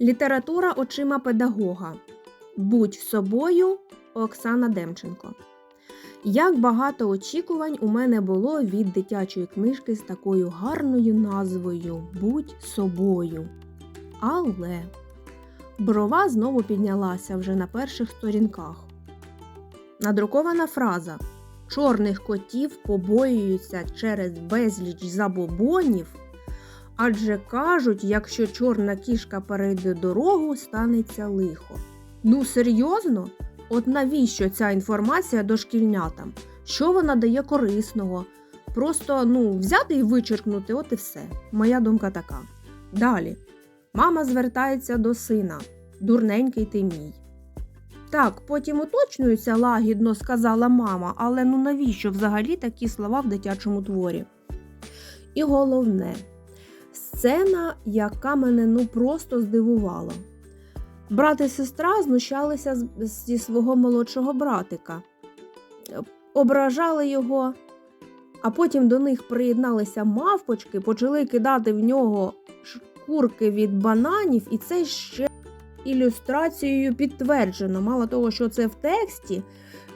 Література очима педагога. Будь собою Оксана Демченко. Як багато очікувань у мене було від дитячої книжки з такою гарною назвою Будь собою. Але брова знову піднялася вже на перших сторінках. Надрукована фраза Чорних котів побоюються через безліч забобонів. Адже кажуть, якщо чорна кішка перейде дорогу, станеться лихо. Ну серйозно? От навіщо ця інформація дошкільнятам? Що вона дає корисного? Просто ну, взяти і вичеркнути, от і все. Моя думка така. Далі. Мама звертається до сина. Дурненький ти мій. Так, потім уточнюється лагідно, сказала мама, але ну навіщо взагалі такі слова в дитячому творі? І головне, сцена, яка мене ну просто здивувала. Брат і сестра знущалися зі свого молодшого братика, ображали його, а потім до них приєдналися мавпочки, почали кидати в нього шкурки від бананів, і це ще ілюстрацією підтверджено. Мало того, що це в тексті,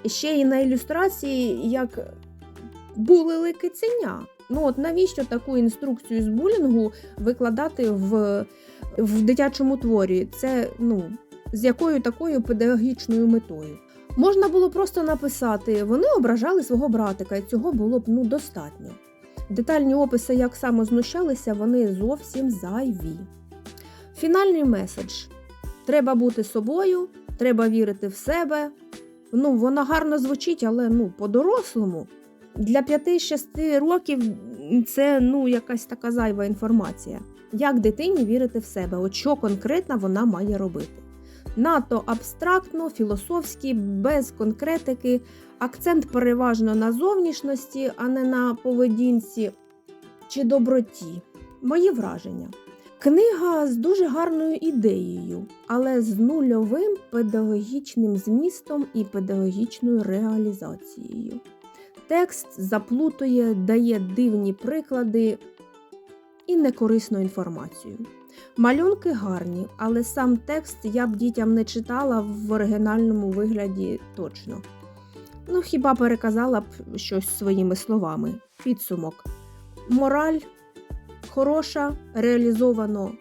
ще й на ілюстрації як булили киценя. Ну от навіщо таку інструкцію з булінгу викладати в, в дитячому творі? Це ну, з якою такою педагогічною метою? Можна було просто написати, вони ображали свого братика, і цього було б ну, достатньо. Детальні описи, як саме знущалися, вони зовсім зайві. Фінальний меседж: треба бути собою, треба вірити в себе. Ну, вона гарно звучить, але ну, по-дорослому. Для 5-6 років це ну, якась така зайва інформація. Як дитині вірити в себе? От що конкретно вона має робити? Надто абстрактно, філософськи, без конкретики, акцент переважно на зовнішності, а не на поведінці чи доброті. Мої враження. Книга з дуже гарною ідеєю, але з нульовим педагогічним змістом і педагогічною реалізацією. Текст заплутує, дає дивні приклади і некорисну інформацію. Малюнки гарні, але сам текст я б дітям не читала в оригінальному вигляді точно. Ну, хіба переказала б щось своїми словами. Підсумок. Мораль хороша, реалізовано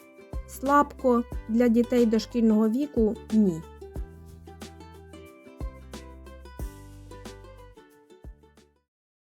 слабко для дітей дошкільного віку ні.